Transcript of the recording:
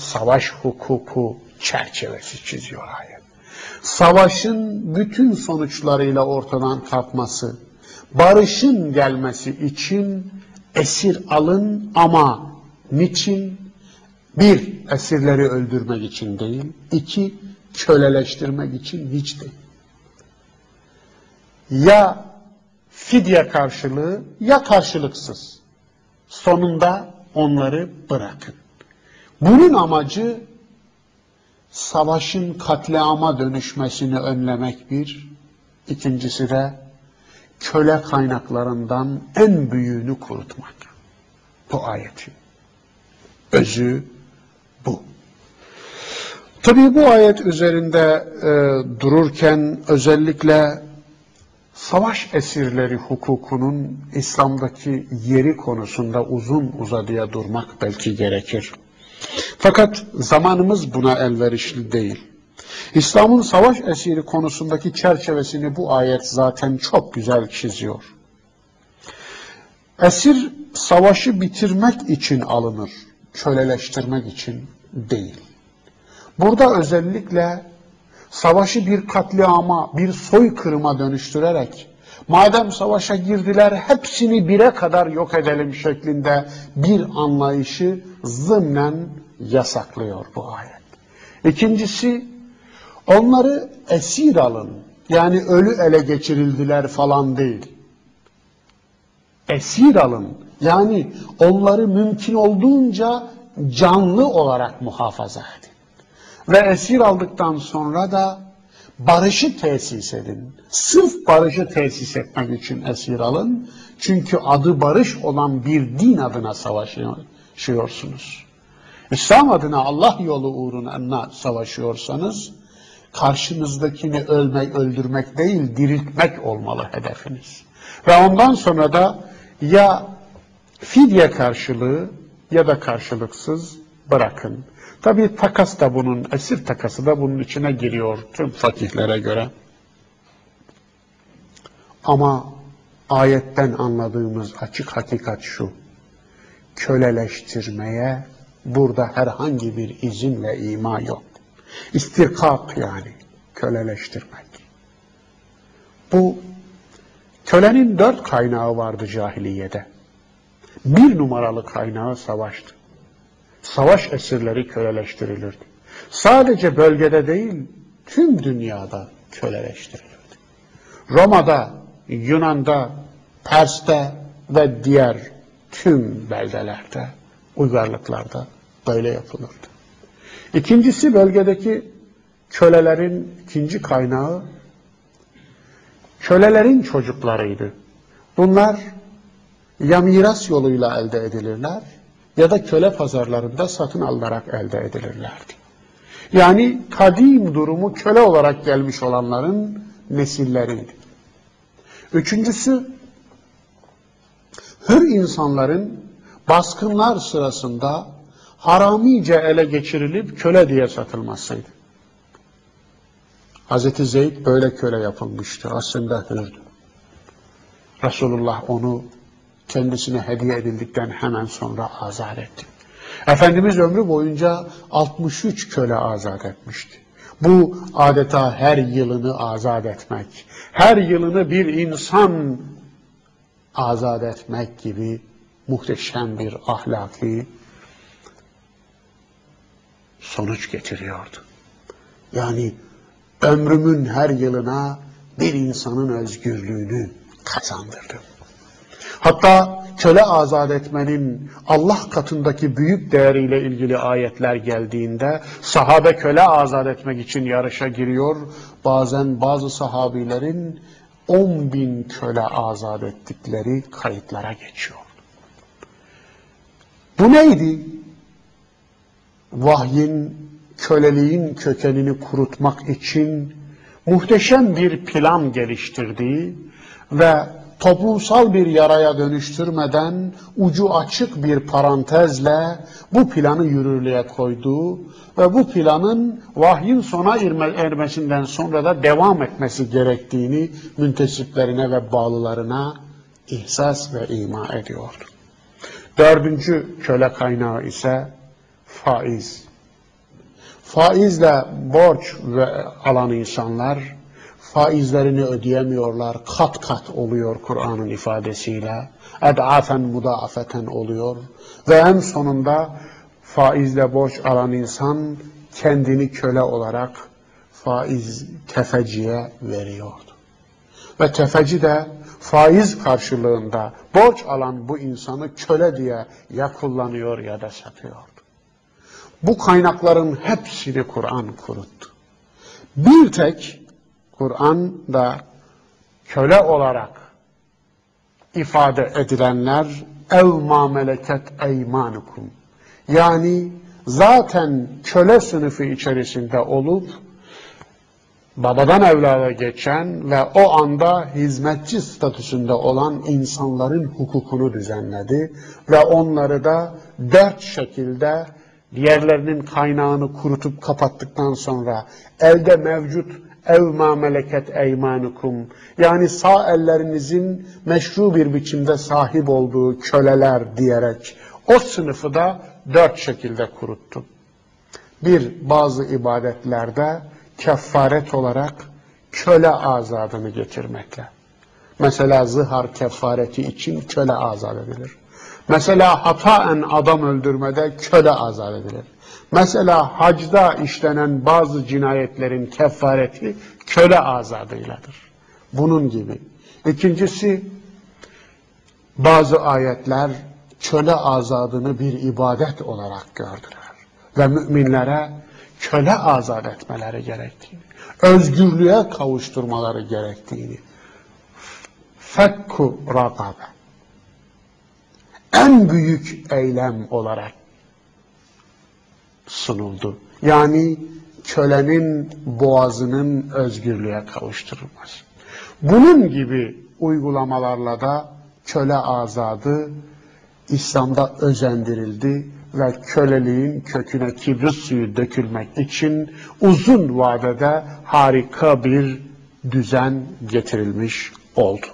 savaş hukuku çerçevesi çiziyor ayet. Savaşın bütün sonuçlarıyla ortadan kalkması, barışın gelmesi için esir alın ama niçin? Bir, esirleri öldürmek için değil. iki köleleştirmek için hiç değil. Ya fidye karşılığı ya karşılıksız. Sonunda onları bırakın. Bunun amacı savaşın katliama dönüşmesini önlemek bir, ikincisi de köle kaynaklarından en büyüğünü kurutmak. Bu ayetin özü bu. Tabii bu ayet üzerinde e, dururken özellikle savaş esirleri hukukunun İslam'daki yeri konusunda uzun uzadıya durmak belki gerekir. Fakat zamanımız buna elverişli değil. İslam'ın savaş esiri konusundaki çerçevesini bu ayet zaten çok güzel çiziyor. Esir savaşı bitirmek için alınır, köleleştirmek için değil. Burada özellikle savaşı bir katliama, bir soykırıma dönüştürerek madem savaşa girdiler hepsini bire kadar yok edelim şeklinde bir anlayışı zımnen yasaklıyor bu ayet. İkincisi onları esir alın. Yani ölü ele geçirildiler falan değil. Esir alın. Yani onları mümkün olduğunca canlı olarak muhafaza edin. Ve esir aldıktan sonra da barışı tesis edin. Sırf barışı tesis etmek için esir alın. Çünkü adı barış olan bir din adına savaşıyorsunuz. İslam adına Allah yolu uğruna savaşıyorsanız karşınızdakini ölmek, öldürmek değil, diriltmek olmalı hedefiniz. Ve ondan sonra da ya fidye karşılığı ya da karşılıksız bırakın. Tabi takas da bunun, esir takası da bunun içine giriyor tüm fakihlere göre. Ama ayetten anladığımız açık hakikat şu. Köleleştirmeye burada herhangi bir izin ve ima yok. İstirkak yani köleleştirmek. Bu kölenin dört kaynağı vardı cahiliyede. Bir numaralı kaynağı savaştı. Savaş esirleri köleleştirilirdi. Sadece bölgede değil, tüm dünyada köleleştirilirdi. Roma'da, Yunan'da, Pers'te ve diğer tüm beldelerde, uygarlıklarda böyle yapılırdı. İkincisi bölgedeki kölelerin ikinci kaynağı kölelerin çocuklarıydı. Bunlar ya miras yoluyla elde edilirler ya da köle pazarlarında satın alınarak elde edilirlerdi. Yani kadim durumu köle olarak gelmiş olanların nesilleriydi. Üçüncüsü, hür insanların baskınlar sırasında haramice ele geçirilip köle diye satılmasıydı. Hazreti Zeyd böyle köle yapılmıştı. Aslında hürdü. Resulullah onu kendisine hediye edildikten hemen azat azat etti. Efendimiz ömrü boyunca 63 köle azat etmişti. Bu adeta her yılını azat etmek, her yılını bir insan azat etmek gibi muhteşem bir ahlaki sonuç getiriyordu. Yani ömrümün her yılına bir insanın özgürlüğünü kazandırdım. Hatta köle azat etmenin Allah katındaki büyük değeriyle ilgili ayetler geldiğinde sahabe köle azat etmek için yarışa giriyor. Bazen bazı sahabilerin 10 bin köle azat ettikleri kayıtlara geçiyor. Bu neydi? Vahyin, köleliğin kökenini kurutmak için muhteşem bir plan geliştirdiği ve toplumsal bir yaraya dönüştürmeden ucu açık bir parantezle bu planı yürürlüğe koyduğu ve bu planın vahyin sona ermesinden sonra da devam etmesi gerektiğini müntesiplerine ve bağlılarına ihsas ve ima ediyordu. Dördüncü köle kaynağı ise faiz. faizle borç ve alan insanlar faizlerini ödeyemiyorlar. Kat kat oluyor Kur'an'ın ifadesiyle. Ed'afen mudaafeten oluyor. Ve en sonunda faizle borç alan insan kendini köle olarak faiz tefeciye veriyordu. Ve tefeci de faiz karşılığında borç alan bu insanı köle diye ya kullanıyor ya da satıyordu. Bu kaynakların hepsini Kur'an kuruttu. Bir tek Kur'an'da köle olarak ifade edilenler ev ma meleket eymanukum. Yani zaten köle sınıfı içerisinde olup babadan evlada geçen ve o anda hizmetçi statüsünde olan insanların hukukunu düzenledi ve onları da dört şekilde diğerlerinin kaynağını kurutup kapattıktan sonra elde mevcut ev ma meleket eymanukum yani sağ ellerinizin meşru bir biçimde sahip olduğu köleler diyerek o sınıfı da dört şekilde kuruttu. Bir, bazı ibadetlerde kefaret olarak köle azadını getirmekle. Mesela zihar kefareti için köle azat edilir. Mesela hataen adam öldürmede köle azat edilir. Mesela hacda işlenen bazı cinayetlerin kefareti köle azadıyladır. Bunun gibi. İkincisi bazı ayetler köle azadını bir ibadet olarak gördüler. Ve müminlere köle azat etmeleri gerektiğini, özgürlüğe kavuşturmaları gerektiğini, fekku rakabe, en büyük eylem olarak sunuldu. Yani kölenin boğazının özgürlüğe kavuşturulması. Bunun gibi uygulamalarla da köle azadı İslam'da özendirildi ve köleliğin köküne kibrit suyu dökülmek için uzun vadede harika bir düzen getirilmiş oldu.